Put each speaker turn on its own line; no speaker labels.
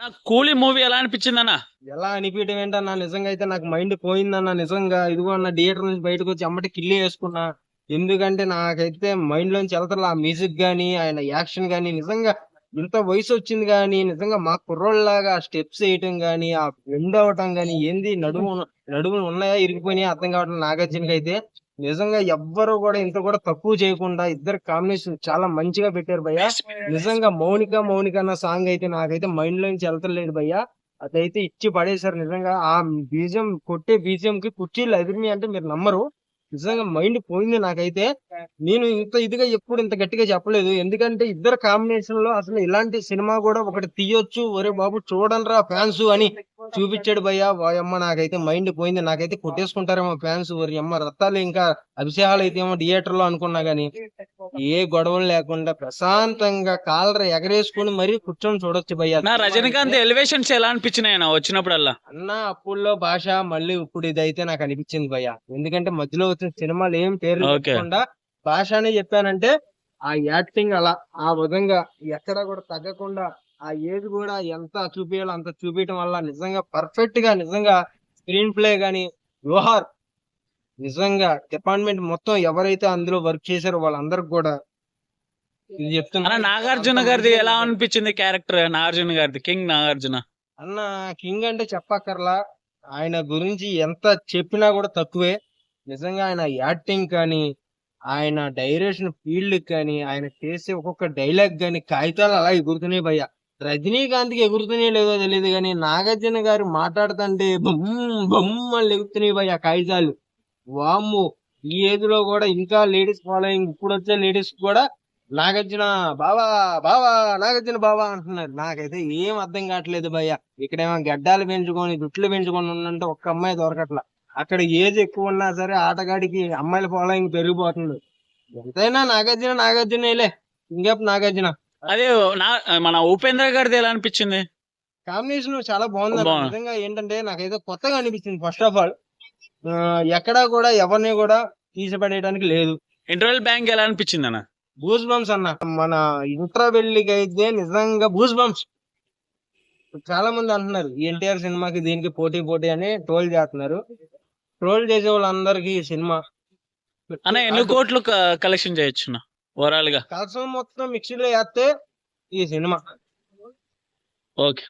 నాకు కూలీ మూవీ ఎలా అనిపించింది అన్న
ఎలా అనిపించడం ఏంటన్నా? నిజంగా అయితే నాకు మైండ్ పోయిందన్న. నిజంగా ఇదిగో అన్న థియేటర్ నుంచి బయటకు వచ్చి అమ్మటి కిల్లి వేసుకున్నా. ఎందుకంటే నాకైతే మైండ్ లోంచి వెళ్తారు. ఆ మ్యూజిక్ గానీ ఆయన యాక్షన్ గానీ నిజంగా ఇంత వయసు వచ్చింది గానీ నిజంగా మా కుర్రోళ్ళలాగా ఆ స్టెప్స్ వేయటం గానీ ఆ బెండ్ అవటం గానీ ఏంది నడుము నడుములు ఉన్నాయా ఇరిగిపోయినాయా అర్థం కావటం నాగార్జునకి అయితే నిజంగా ఎవ్వరు కూడా ఇంత కూడా తక్కువ చేయకుండా ఇద్దరు కాంబినేషన్ చాలా మంచిగా పెట్టారు భయ్య. నిజంగా మౌనిక మౌనిక అన్న సాంగ్ అయితే నాకైతే మైండ్ లోంచి వెళ్తలేదు భయ్య. అదైతే ఇచ్చి పడేశారు నిజంగా. ఆ బీజం కొట్టే బీజం కి కుర్చీలు ఎదిరినాయి అంటే మీరు నమ్మరు. నిజంగా మైండ్ పోయింది నాకైతే. నేను ఇంత ఇదిగా ఎప్పుడు ఇంత గట్టిగా చెప్పలేదు. ఎందుకంటే ఇద్దరు కాంబినేషన్లో అసలు ఇలాంటి సినిమా కూడా ఒకటి తీయొచ్చు. ఒరే బాబు చూడండిరా ఫ్యాన్స్ అని చూపించాడు భయ్య. వాయమ్మ నాకైతే మైండ్ పోయింది. నాకైతే కొట్టేసుకుంటారేమో ఫ్యాన్స్ అమ్మ. రత్తాలు ఇంకా అభిషేహాలు అయితే ఏమో థియేటర్లో అనుకున్నా గానీ ఏ గొడవలు లేకుండా ప్రశాంతంగా కాలర ఎగరేసుకుని మరీ కూర్చొని చూడొచ్చు భయ్య.
రజనీకాంత్ ఎలివేషన్స్ ఎలా అనిపించినాయి వచ్చినప్పుడల్లా?
అన్న అప్పుల్లో భాష మళ్ళీ ఇప్పుడు ఇదైతే నాకు అనిపించింది భయ్య. ఎందుకంటే మధ్యలో వచ్చిన సినిమాలు ఏం
Okay.
చెప్పకుండా భాష అని చెప్పానంటే ఆ యాక్టింగ్ అలా ఆ విధంగా ఎక్కడ కూడా తగ్గకుండా ఆ ఏజ్ కూడా ఎంత చూపించాలో అంత చూపించడం వల్ల నిజంగా పర్ఫెక్ట్గా నిజంగా స్క్రీన్ ప్లే గాని వ్యూహార్ నిజంగా డిపార్ట్మెంట్ మొత్తం ఎవరైతే అందులో వర్క్ చేశారో వాళ్ళందరికి కూడా ఇది చెప్తున్నా.
నాగార్జున గారిది ఎలా అనిపించింది క్యారెక్టర్ నాగార్జున గారిది కింగ్ నాగార్జున.
అన్న కింగ్ అంటే చెప్పక్కర్లా. ఆయన గురించి ఎంత చెప్పినా కూడా తక్కువే. నిజంగా ఆయన యాక్టింగ్ కానీ ఆయన డైరెక్షన్ ఫీల్డ్ కానీ ఆయన చేసే ఒక్కొక్క డైలాగ్ కానీ కాగితాలు అలా ఎగురుతున్నాయి భయ్య. రజనీకాంత్కి ఎగురుతున్నాయో లేదో తెలియదు కానీ నాగార్జున గారు మాట్లాడుతుంటే బొమ్ బొమ్మ ఎగుతున్నాయి ఎగురుతున్నాయి భయ్య కాగితాలు. వామ్ము ఈ ఏజ్లో కూడా ఇంకా లేడీస్ ఫాలోయింగ్ ఇప్పుడు వచ్చే లేడీస్ కూడా నాగార్జున బావా బావా నాగార్జున బావా అంటున్నారు. నాకైతే ఏం అర్థం కావట్లేదు భయ్య. ఇక్కడేమో గడ్డాలు పెంచుకొని జుట్లు పెంచుకొని ఉన్నంటే ఒక్క అమ్మాయి దొరకట్ల. అక్కడ ఏజ్ ఎక్కువ ఉన్నా సరే ఆటగాడికి అమ్మాయిల ఫాలోయింగ్ పెరిగిపోతుంది. ఎంతైనా నాగార్జున నాగార్జునేలే. ఇంకేపు నాగార్జున?
అదే నా మన ఉపేంద్ర గారిది ఎలా అనిపించింది?
కాంబినేషన్ చాలా బాగుంది. నిజంగా ఏంటంటే నాకైతే కొత్తగా అనిపించింది ఫస్ట్ ఆఫ్ ఆల్ ఎక్కడా కూడా ఎవరిని కూడా తీసిపడేయడానికి లేదు.
ఇంటర్వెల్ బ్యాంక్ ఎలా అనిపించింది అన్న?
బూస్ బంప్స్ అన్న. మన ఇంట్రావెల్లికి అయితే నిజంగా బూస్ బంప్స్ చాలా మంది అంటున్నారు ఎన్టీఆర్ సినిమాకి దీనికి పోటీ పోటీ అని ట్రోల్ చేస్తున్నారు. ట్రోల్ చేసే వాళ్ళందరికీ ఈ సినిమా.
అన్న ఎన్ని కోట్లు కలెక్షన్ చేయొచ్చు ఓవరాల్గా
కలసం మొత్తం మిక్సీలో వేస్తే ఈ సినిమా.
ఓకే.